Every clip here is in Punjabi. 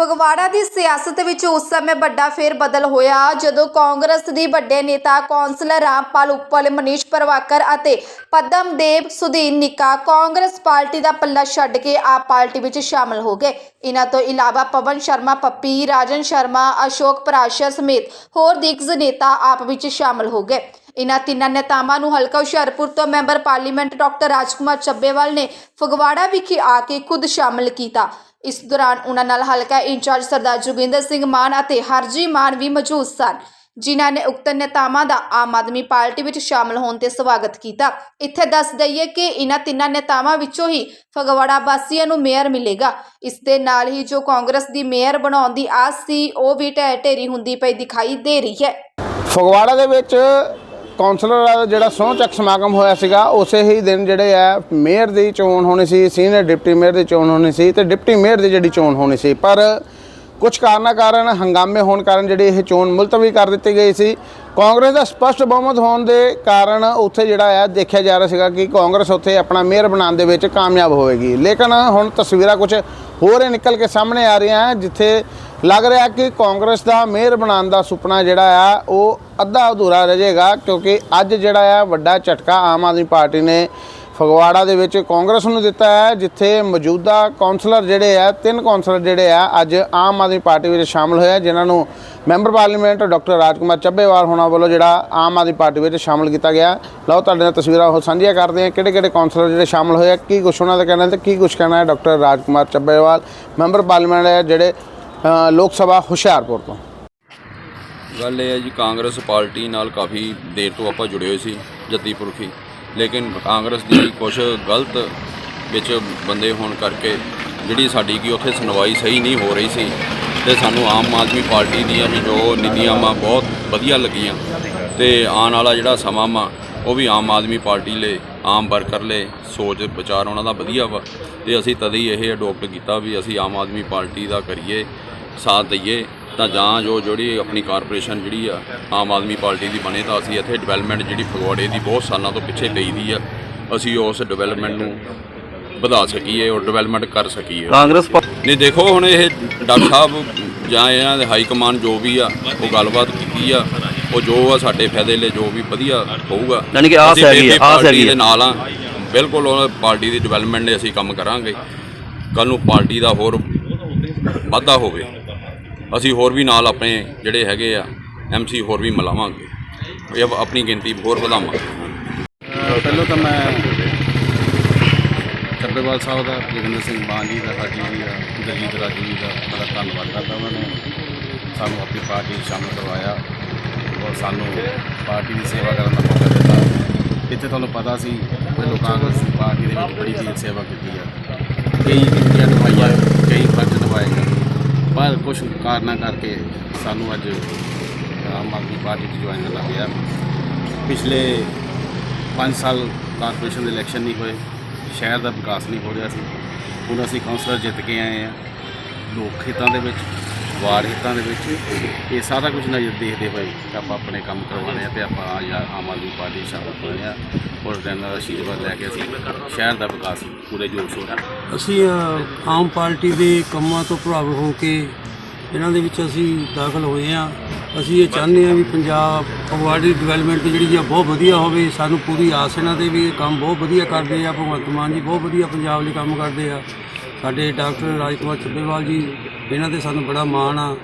ਫਗਵਾੜਾ ਦੀ ਸਿਆਸਤ ਵਿੱਚ ਉਸ ਸਮੇਂ ਵੱਡਾ ਫੇਰ ਬਦਲ ਹੋਇਆ। ਜਦੋਂ ਕਾਂਗਰਸ ਦੀ ਵੱਡੇ ਨੇਤਾ ਕੌਂਸਲਰ ਰਾਮਪਾਲ ਉੱਪਲ ਮਨੀਸ਼ ਪਰਵਾਕਰ ਅਤੇ ਪਦਮਦੇਵ ਸੁਧੀਨ ਨਿੱਕਾ ਕਾਂਗਰਸ ਪਾਰਟੀ ਦਾ ਪੱਲਾ ਛੱਡ ਕੇ ਆਪ ਪਾਰਟੀ ਵਿੱਚ ਸ਼ਾਮਲ ਹੋ ਗਏ। ਇਹਨਾਂ ਤੋਂ ਇਲਾਵਾ ਪਵਨ ਸ਼ਰਮਾ, ਪੱਪੀ ਰਾਜਨ ਸ਼ਰਮਾ, ਅਸ਼ੋਕ ਪਰਾਸ਼ਰ ਸਮੇਤ ਹੋਰ ਦਿਗਜ ਨੇਤਾ ਆਪ ਵਿੱਚ ਸ਼ਾਮਲ ਹੋ ਗਏ। ਇਨ੍ਹਾਂ ਤਿੰਨਾਂ ਨੇਤਾਵਾਂ ਨੂੰ ਹਲਕਾ ਹੁਸ਼ਿਆਰਪੁਰ ਤੋਂ member parliament doctor Rajkumar Chabbewal ਨੇ ਫਗਵਾੜਾ ਵਿਖੇ ਆ ਕੇ ਖੁਦ ਸ਼ਾਮਲ ਕੀਤਾ। ਇਸ ਦੌਰਾਨ ਉਹਨਾਂ ਨਾਲ ਹਲਕਾ ਇੰਚਾਰਜ ਸਰਦਾਰ ਜੋਗਿੰਦਰ ਸਿੰਘ ਮਾਨ ਅਤੇ ਹਰਜੀ ਮਾਨ ਵੀ ਮੌਜੂਦ ਸਨ, ਜਿਨ੍ਹਾਂ ਨੇ ਉਕਤ ਨੇਤਾਵਾਂ ਦਾ ਆਮ ਆਦਮੀ ਪਾਰਟੀ ਵਿੱਚ ਸ਼ਾਮਲ ਹੋਣ ਤੇ ਸਵਾਗਤ ਕੀਤਾ। ਇੱਥੇ ਦੱਸ ਦਈਏ ਕਿ ਇਹਨਾਂ ਤਿੰਨਾਂ ਨੇਤਾਵਾਂ ਵਿੱਚੋਂ ਹੀ ਫਗਵਾੜਾ ਵਾਸੀਆਂ ਨੂੰ ਮੇਅਰ ਮਿਲੇਗਾ। ਇਸ ਦੇ ਨਾਲ ਹੀ ਜੋ ਕਾਂਗਰਸ ਦੀ ਮੇਅਰ ਬਣਾਉਣ ਦੀ ਆਸ ਸੀ, ਉਹ ਵੀ ਢਹਿ ਢੇਰੀ ਹੁੰਦੀ ਪਈ ਦਿਖਾਈ ਦੇ ਰਹੀ ਹੈ। ਫਗਵਾੜਾ ਦੇ ਵਿੱਚ ਕੌਂਸਲਰ ਦਾ ਜਿਹੜਾ ਸਹੁੰ ਚੱਕ ਸਮਾਗਮ ਹੋਇਆ ਸੀਗਾ, ਉਸੇ ਹੀ ਦਿਨ ਜਿਹੜੇ ਆ ਮੇਅਰ ਦੀ ਚੋਣ ਹੋਣੀ ਸੀ, ਸੀਨੀਅਰ ਡਿਪਟੀ ਮੇਅਰ ਦੀ ਚੋਣ ਹੋਣੀ ਸੀ ਤੇ ਡਿਪਟੀ ਮੇਅਰ ਦੀ ਜਿਹੜੀ ਚੋਣ ਹੋਣੀ ਸੀ। ਪਰ ਕੁਝ ਕਾਰਨਾਂ ਕਾਰਨ ਹੰਗਾਮੇ ਹੋਣ ਕਾਰਨ ਜਿਹੜੀ ਇਹ ਚੋਣ ਮੁਲਤਵੀ ਕਰ ਦਿੱਤੀ ਗਈ ਸੀ। ਕਾਂਗਰਸ ਦਾ ਸਪਸ਼ਟ ਬਹੁਮਤ ਹੋਣ ਦੇ ਕਾਰਨ ਉੱਥੇ ਜਿਹੜਾ ਆ ਦੇਖਿਆ ਜਾ ਰਿਹਾ ਸੀਗਾ ਕਿ ਕਾਂਗਰਸ ਉੱਥੇ ਆਪਣਾ ਮੇਅਰ ਬਣਾਉਣ ਦੇ ਵਿੱਚ ਕਾਮਯਾਬ ਹੋਵੇਗੀ। ਲੇਕਿਨ ਹੁਣ ਤਸਵੀਰਾਂ ਕੁਝ ਹੋਰ ਨਿਕਲ ਕੇ ਸਾਹਮਣੇ ਆ ਰਹੀਆਂ, ਜਿੱਥੇ ਲੱਗ ਰਿਹਾ ਕਿ ਕਾਂਗਰਸ ਦਾ ਮੇਅਰ ਬਣਾਉਣ ਦਾ ਸੁਪਨਾ ਜਿਹੜਾ ਆ, ਉਹ ਅੱਧਾ ਅਧੂਰਾ ਰਹਿ ਜਾਏਗਾ ਕਿਉਂਕਿ ਅੱਜ ਜਿਹੜਾ ਆ, ਵੱਡਾ ਝਟਕਾ ਆਮ ਆਦਮੀ ਪਾਰਟੀ ਨੇ ਫਗਵਾੜਾ ਦੇ ਵਿੱਚ ਕਾਂਗਰਸ ਨੂੰ ਦਿੱਤਾ ਹੈ, ਜਿੱਥੇ ਮੌਜੂਦਾ ਕਾਉਂਸਲਰ ਜਿਹੜੇ ਆ, ਤਿੰਨ ਕਾਉਂਸਲਰ ਜਿਹੜੇ ਆ, ਅੱਜ ਆਮ ਆਦਮੀ ਪਾਰਟੀ ਵਿੱਚ ਸ਼ਾਮਲ ਹੋਏ ਆ, ਜਿਨ੍ਹਾਂ ਨੂੰ member parliament doctor Rajkumar Chabbewal ਹੋਣਾ ਵੱਲੋਂ ਜਿਹੜਾ ਆਮ ਆਦਮੀ ਪਾਰਟੀ ਵਿੱਚ ਸ਼ਾਮਲ ਕੀਤਾ ਗਿਆ। ਲਓ, ਤੁਹਾਡੇ ਨਾਲ ਤਸਵੀਰਾਂ ਉਹ ਸਾਂਝੀਆਂ ਕਰਦੇ ਆ ਕਿਹੜੇ ਕਿਹੜੇ ਕਾਉਂਸਲਰ ਜਿਹੜੇ ਸ਼ਾਮਲ ਹੋਏ ਆ, ਕੀ ਕੁਛ ਉਹਨਾਂ ਦਾ ਕਹਿਣਾ ਤੇ ਕੀ ਕੁਛ ਕਹਿਣਾ ਹੈ doctor Rajkumar Chabbewal, member parliament ਜਿਹੜੇ ਅ, ਲੋਕ ਸਭਾ ਹੁਸ਼ਿਆਰਪੁਰ ਤੋਂ। ਗੱਲ ਇਹ ਹੈ ਜੀ ਕਾਂਗਰਸ ਪਾਰਟੀ ਨਾਲ ਕਾਫੀ ਦੇਰ ਤੋਂ ਆਪਾਂ ਜੁੜੇ ਹੋਏ ਸੀ ਜੱਦੀ ਪੁਰਖੀ। ਲੇਕਿਨ ਕਾਂਗਰਸ ਦੀ ਕੁਝ ਗਲਤ ਵਿੱਚ ਬੰਦੇ ਹੋਣ ਕਰਕੇ ਜਿਹੜੀ ਸਾਡੀ ਕੀ ਉੱਥੇ ਸੁਣਵਾਈ ਸਹੀ ਨਹੀਂ ਹੋ ਰਹੀ ਸੀ ਤੇ ਸਾਨੂੰ ਆਮ ਆਦਮੀ ਪਾਰਟੀ ਦੀਆਂ ਵੀ ਜੋ ਨੀਤੀਆਂ ਵਾ ਬਹੁਤ ਵਧੀਆ ਲੱਗੀਆਂ। ਤੇ ਆਉਣ ਵਾਲਾ ਜਿਹੜਾ ਸਮਾਂ ਵਾ ਉਹ ਵੀ ਆਮ ਆਦਮੀ ਪਾਰਟੀ ਲਈ ਆਮ ਵਰਕਰ ਲਈ ਸੋਚ ਵਿਚਾਰ ਉਹਨਾਂ ਦਾ ਵਧੀਆ ਵਾ। ਤੇ ਅਸੀਂ ਤਦ ਹੀ ਇਹ ਅਡੋਪਟ ਕੀਤਾ ਵੀ ਅਸੀਂ ਆਮ ਆਦਮੀ ਪਾਰਟੀ ਦਾ ਕਰੀਏ ਸਾਥ ਦਈਏ ਤਾਂ ਜਾਂ ਜੋ ਜਿਹੜੀ ਆਪਣੀ ਕਾਰਪੋਰੇਸ਼ਨ ਜਿਹੜੀ ਆ ਆਮ ਆਦਮੀ ਪਾਰਟੀ ਦੀ ਬਣੇ ਤਾਂ ਅਸੀਂ ਇੱਥੇ ਡਿਵੈਲਪਮੈਂਟ ਜਿਹੜੀ ਫਗਵਾੜੇ ਦੀ ਬਹੁਤ ਸਾਲਾਂ ਤੋਂ ਪਿੱਛੇ ਗਈ ਦੀ ਆ ਅਸੀਂ ਉਸ ਡਿਵੈਲਪਮੈਂਟ ਨੂੰ ਵਧਾ ਸਕੀਏ ਔਰ ਡਿਵੈਲਪਮੈਂਟ ਕਰ ਸਕੀਏ। ਕਾਂਗਰਸ ਨਹੀਂ ਦੇਖੋ ਹੁਣ ਇਹ ਡਾਕਟਰ ਸਾਹਿਬ ਜਾਂ ਇਹਨਾਂ ਦੇ ਹਾਈ ਕਮਾਂਡ ਜੋ ਵੀ ਆ ਉਹ ਗੱਲਬਾਤ ਕੀਤੀ ਆ ਉਹ ਜੋ ਆ ਸਾਡੇ ਫਾਇਦੇ ਲਈ ਜੋ ਵੀ ਵਧੀਆ ਹੋਊਗਾ। ਯਾਨੀ ਕਿ ਆਸ ਹੈਗੀ ਆ, BP ਆਸ ਹੈਗੀ ਆ। ਦੇ ਨਾਲ ਆ। ਬਿਲਕੁਲ ਉਹ ਪਾਰਟੀ ਦੀ ਡਿਵੈਲਪਮੈਂਟ ਲਈ ਅਸੀਂ ਕੰਮ ਕਰਾਂਗੇ। ਕੱਲ ਨੂੰ ਪਾਰਟੀ ਦਾ ਹੋਰ ਵਾਧਾ ਹੋਵੇ। ਅਸੀਂ ਹੋਰ ਵੀ ਨਾਲ ਆਪਣੇ ਜਿਹੜੇ ਹੈਗੇ ਆ ਐਮਸੀ ਹੋਰ ਵੀ ਮਿਲਾਵਾਂਗੇ। ਇਹ ਆਪਣੀ ਗਿਣਤੀ ਹੋਰ ਵਧਾਵਾਂਗੇ। ਪਹਿਲਾਂ ਤਾਂ ਮੈਂ ਚੱਬੇਵਾਲ ਸਾਹਿਬ ਦਾ ਜੋਗਿੰਦਰ ਸਿੰਘ ਮਾਨ ਜੀ ਦਾ ਸਾਡੀ ਜੀ ਦਾ ਦਲਜੀਤ ਰਾਜੂ ਜੀ ਦਾ ਬੜਾ ਧੰਨਵਾਦ ਕਰਦਾ ਉਹਨਾਂ ਨੇ। ਸਾਨੂੰ ਆਪਣੀ ਪਾਰਟੀ ਸ਼ਾਮਲ ਕਰਵਾਇਆ। ਸਾਨੂੰ ਪਾਰਟੀ ਦੀ ਸੇਵਾ ਕਰਨ ਦਾ ਮੌਕਾ ਦਿੱਤਾ। ਇੱਥੇ ਤੁਹਾਨੂੰ ਪਤਾ ਸੀ ਪਹਿਲੋਂ ਕਾਂਗਰਸ ਦੀ ਪਾਰਟੀ ਦੇ ਵਿੱਚ ਬੜੀ ਦੇਰ ਸੇਵਾ ਕੀਤੀ ਆ। ਕਈ ਡਿਊਟੀਆਂ ਨਿਭਾਈਆਂ ਕਈ ਫਰਜ਼ ਨਿਭਾਏ ਗਏ। ਪਰ ਕੁਝ ਕਾਰਨਾਂ ਕਰਕੇ ਸਾਨੂੰ ਅੱਜ ਆਮ ਆਦਮੀ ਪਾਰਟੀ 'ਚ ਜੁਆਇਨ ਕਰਨਾ ਪਿਆ ਪਿਛਲੇ 5 ਸਾਲ ਕਾਰਪੋਰੇਸ਼ਨ ਦੇ ਇਲੈਕਸ਼ਨ ਨਹੀਂ ਹੋਏ, ਸ਼ਹਿਰ ਦਾ ਵਿਕਾਸ ਨਹੀਂ ਹੋ ਰਿਹਾ ਸੀ। ਹੁਣ ਅਸੀਂ ਕਾਉਂਸਲਰ ਜਿੱਤ ਕੇ ਆਏ ਆ, ਲੋਕ ਹਿੱਤਾਂ ਦੇ ਵਿੱਚ ਵਾਰ ਹਿੱਤਾਂ ਦੇ ਵਿੱਚ ਇਹ ਸਾਰਾ ਕੁਝ ਨਜ਼ਰ ਦੇਖਦੇ ਹੋਏ ਆਪਾਂ ਆਪਣੇ ਕੰਮ ਕਰਵਾਉਣੇ ਆ ਤੇ ਆਪਾਂ ਅੱਜ ਆਮ ਆਦਮੀ ਪਾਰਟੀ 'ਚ ਸ਼ਾਮਲ ਹੋਏ ਆ। ਔਰ ਇਹਨਾਂ ਦਾ ਆਸ਼ੀਰਵਾਦ ਲੈ ਕੇ ਅਸੀਂ ਸ਼ਹਿਰ ਦਾ ਵਿਕਾਸ ਪੂਰੇ ਜੋਰ ਸ਼ੋਰ ਨਾਲ ਅਸੀਂ ਆਮ ਪਾਰਟੀ ਦੇ ਕੰਮਾਂ ਤੋਂ ਪ੍ਰਭਾਵਿਤ ਹੋ ਕੇ ਇਹਨਾਂ ਦੇ ਵਿੱਚ ਅਸੀਂ ਦਾਖਲ ਹੋਏ ਹਾਂ। ਅਸੀਂ ਇਹ ਚਾਹੁੰਦੇ ਹਾਂ ਵੀ ਪੰਜਾਬ ਫਗਵਾੜੇ ਦੀ ਡਿਵੈਲਪਮੈਂਟ ਜਿਹੜੀ ਆ ਬਹੁਤ ਵਧੀਆ ਹੋਵੇ। ਸਾਨੂੰ ਪੂਰੀ ਆਸ ਇਹਨਾਂ 'ਤੇ ਵੀ ਇਹ ਕੰਮ ਬਹੁਤ ਵਧੀਆ ਕਰਦੇ ਆ। ਭਗਵੰਤ ਮਾਨ ਜੀ ਬਹੁਤ ਵਧੀਆ ਪੰਜਾਬ ਲਈ ਕੰਮ ਕਰਦੇ ਆ। ਸਾਡੇ ਡਾਕਟਰ ਰਾਜਕੁਮਾਰ ਚੱਬੇਵਾਲ ਜੀ ਇਹਨਾਂ ਤੇ ਸਾਨੂੰ ਬੜਾ ਮਾਣ ਆ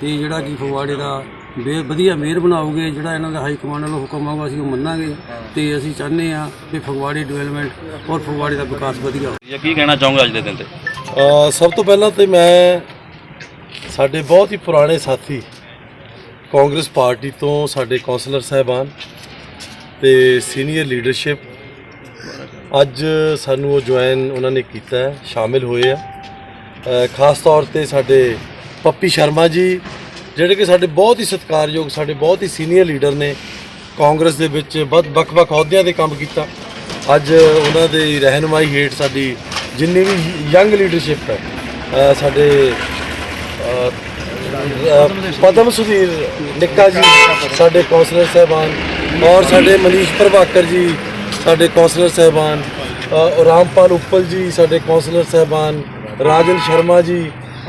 ਤੇ ਜਿਹੜਾ ਕਿ ਫਗਵਾੜੇ ਦਾ ਬੇ ਵਧੀਆ ਮੇਅਰ ਬਣਾਓਗੇ ਜਿਹੜਾ ਇਹਨਾਂ ਦਾ ਹਾਈ ਕਮਾਂਡ ਵੱਲੋਂ ਹੁਕਮ ਆਊਗਾ ਅਸੀਂ ਉਹ ਮੰਨਾਂਗੇ ਤੇ ਅਸੀਂ ਚਾਹੁੰਦੇ ਹਾਂ ਕਿ ਫਗਵਾੜੇ ਡਿਵੈਲਪਮੈਂਟ ਔਰ ਫਗਵਾੜੇ ਦਾ ਵਿਕਾਸ ਵਧੀਆ ਹੋਵੇ। ਜਾਂ ਕੀ ਕਹਿਣਾ ਚਾਹੋਗੇ ਅੱਜ ਦੇ ਦਿਨ ਤੇ? ਅ, ਸਭ ਤੋਂ ਪਹਿਲਾਂ ਤੇ ਮੈਂ ਸਾਡੇ ਬਹੁਤ ਹੀ ਪੁਰਾਣੇ ਸਾਥੀ ਕਾਂਗਰਸ ਪਾਰਟੀ ਤੋਂ ਸਾਡੇ ਕੌਂਸਲਰ ਸਾਹਿਬਾਨ ਤੇ ਸੀਨੀਅਰ ਲੀਡਰਸ਼ਿਪ ਅੱਜ ਸਾਨੂੰ ਉਹ ਜੁਆਇਨ ਉਹਨਾਂ ਨੇ ਕੀਤਾ ਹੈ, ਸ਼ਾਮਿਲ ਹੋਏ ਆ। ਖਾਸ ਤੌਰ ਤੇ ਸਾਡੇ ਪੱਪੀ ਸ਼ਰਮਾ ਜੀ, ਜਿਹੜੇ ਕਿ ਸਾਡੇ ਬਹੁਤ ਹੀ ਸਤਿਕਾਰਯੋਗ, ਸਾਡੇ ਬਹੁਤ ਹੀ ਸੀਨੀਅਰ ਲੀਡਰ ਨੇ। ਕਾਂਗਰਸ ਦੇ ਵਿੱਚ ਬਹੁਤ ਵੱਖ-ਵੱਖ ਅਹੁਦਿਆਂ ਤੇ ਕੰਮ ਕੀਤਾ। ਅੱਜ ਉਹਨਾਂ ਦੇ ਰਹਿਨਮਾਈ ਹੇਠ ਸਾਡੀ ਜਿੰਨੀ ਵੀ ਯੰਗ ਲੀਡਰਸ਼ਿਪ ਹੈ ਸਾਡੇ ਪਦਮ ਸੁਧੀਰ ਨਿੱਕਾ ਜੀ, ਸਾਡੇ ਕੌਂਸਲਰ ਸਾਹਿਬਾਨ ਔਰ ਸਾਡੇ ਮਨੀਸ਼ ਪ੍ਰਭਾਕਰ ਜੀ ਸਾਡੇ ਕੌਂਸਲਰ ਸਾਹਿਬਾਨ ਅ, ਰਾਮਪਾਲ ਉੱਪਲ ਜੀ ਸਾਡੇ ਕੌਂਸਲਰ ਸਾਹਿਬਾਨ ਰਾਜਨ ਸ਼ਰਮਾ ਜੀ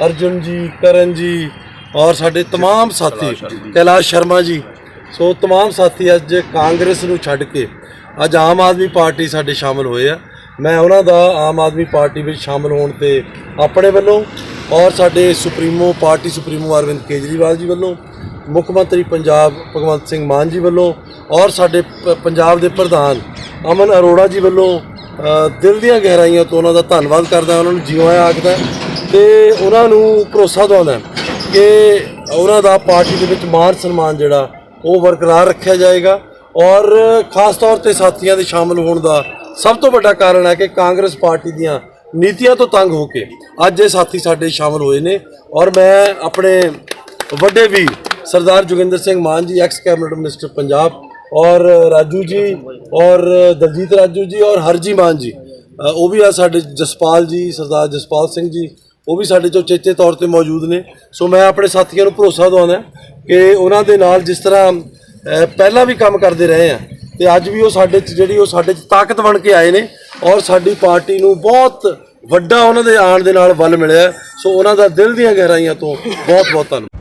ਅਰਜੁਨ ਜੀ ਕਰਨ ਜੀ ਔਰ ਸਾਡੇ तमाम ਸਾਥੀ ਕੈਲਾਸ਼ ਸ਼ਰਮਾ ਜੀ ਸੋ तमाम ਸਾਥੀ ਅੱਜ ਕਾਂਗਰਸ ਨੂੰ ਛੱਡ ਕੇ ਅੱਜ ਆਮ ਆਦਮੀ ਪਾਰਟੀ ਸਾਡੇ ਸ਼ਾਮਲ ਹੋਏ ਆ ਮੈਂ ਉਹਨਾਂ ਦਾ ਆਮ ਆਦਮੀ ਪਾਰਟੀ ਵਿੱਚ ਸ਼ਾਮਲ ਹੋਣ ਤੇ ਆਪਣੇ ਵੱਲੋਂ ਔਰ ਸਾਡੇ supremo party supremo Arvind Kejriwal ji ਵੱਲੋਂ ਮੁੱਖ ਮੰਤਰੀ ਪੰਜਾਬ ਭਗਵੰਤ ਸਿੰਘ ਮਾਨ ਜੀ ਵੱਲੋਂ ਔਰ ਸਾਡੇ ਪ- ਪੰਜਾਬ ਦੇ ਪ੍ਰਧਾਨ ਅਮਨ ਅਰੋੜਾ ਜੀ ਵੱਲੋਂ ਦਿਲ ਦੀਆਂ ਗਹਿਰਾਈਆਂ ਤੋਂ ਉਹਨਾਂ ਦਾ ਧੰਨਵਾਦ ਕਰਦਾ ਉਹਨਾਂ ਨੂੰ ਜਿਉਂ ਆਇਆ ਆਖਦਾ ਤੇ ਉਹਨਾਂ ਨੂੰ ਭਰੋਸਾ ਦਿਵਾਉਂਦਾ ਕਿ ਉਹਨਾਂ ਦਾ ਪਾਰਟੀ ਦੇ ਵਿੱਚ ਮਾਨ ਸਨਮਾਨ ਜਿਹੜਾ, ਉਹ ਬਰਕਰਾਰ ਰੱਖਿਆ ਜਾਏਗਾ ਔਰ ਖਾਸ ਤੌਰ ਤੇ ਸਾਥੀਆਂ ਦੇ ਸ਼ਾਮਲ ਹੋਣ ਦਾ ਸਭ ਤੋਂ ਵੱਡਾ ਕਾਰਨ ਹੈ ਕਿ ਕਾਂਗਰਸ ਪਾਰਟੀ ਦੀਆਂ ਨੀਤੀਆਂ ਤੋਂ ਤੰਗ ਹੋ ਕੇ ਅੱਜ ਇਹ ਸਾਥੀ ਸਾਡੇ ਸ਼ਾਮਲ ਹੋਏ ਨੇ ਔਰ ਮੈਂ ਆਪਣੇ ਵੱਡੇ ਵੀ ਸਰਦਾਰ ਜੋਗਿੰਦਰ ਸਿੰਘ ਮਾਨ ਜੀ ਐਕਸ ਕੈਬਨਿਟ ਮਿਨਿਸਟਰ ਪੰਜਾਬ ਔਰ ਰਾਜੂ ਜੀ ਔਰ ਦਲਜੀਤ ਰਾਜੂ ਜੀ ਔਰ ਹਰਜੀ ਮਾਨ ਜੀ। ਉਹ ਵੀ ਆ ਸਾਡੇ ਜਸਪਾਲ ਜੀ, ਸਰਦਾਰ ਜਸਪਾਲ ਸਿੰਘ ਜੀ। ਉਹ ਵੀ ਸਾਡੇ ਚੋਂ ਚੇਤੇ ਤੌਰ ਤੇ ਮੌਜੂਦ ਨੇ। ਸੋ ਮੈਂ ਆਪਣੇ ਸਾਥੀਆਂ ਨੂੰ ਭਰੋਸਾ ਦਵਾਉਂਦਾ ਕਿ ਉਹਨਾਂ ਦੇ ਨਾਲ ਜਿਸ ਤਰ੍ਹਾਂ ਪਹਿਲਾਂ ਵੀ ਕੰਮ ਕਰਦੇ ਰਹੇ ਆ ਤੇ ਅੱਜ ਵੀ ਉਹ ਸਾਡੇ ਚ ਜਿਹੜੀ ਉਹ ਸਾਡੇ ਚ ਤਾਕਤ ਬਣ ਕੇ ਆਏ ਨੇ ਔਰ ਸਾਡੀ ਪਾਰਟੀ ਨੂੰ ਬਹੁਤ ਵੱਡਾ ਉਹਨਾਂ ਦੇ ਆਉਣ ਦੇ ਨਾਲ ਬਲ ਮਿਲਿਆ। ਸੋ ਉਹਨਾਂ ਦਾ ਦਿਲ ਦੀਆਂ ਗਹਿਰਾਈਆਂ ਤੋਂ ਬਹੁਤ ਬਹੁਤ ਧੰਨਵਾਦ।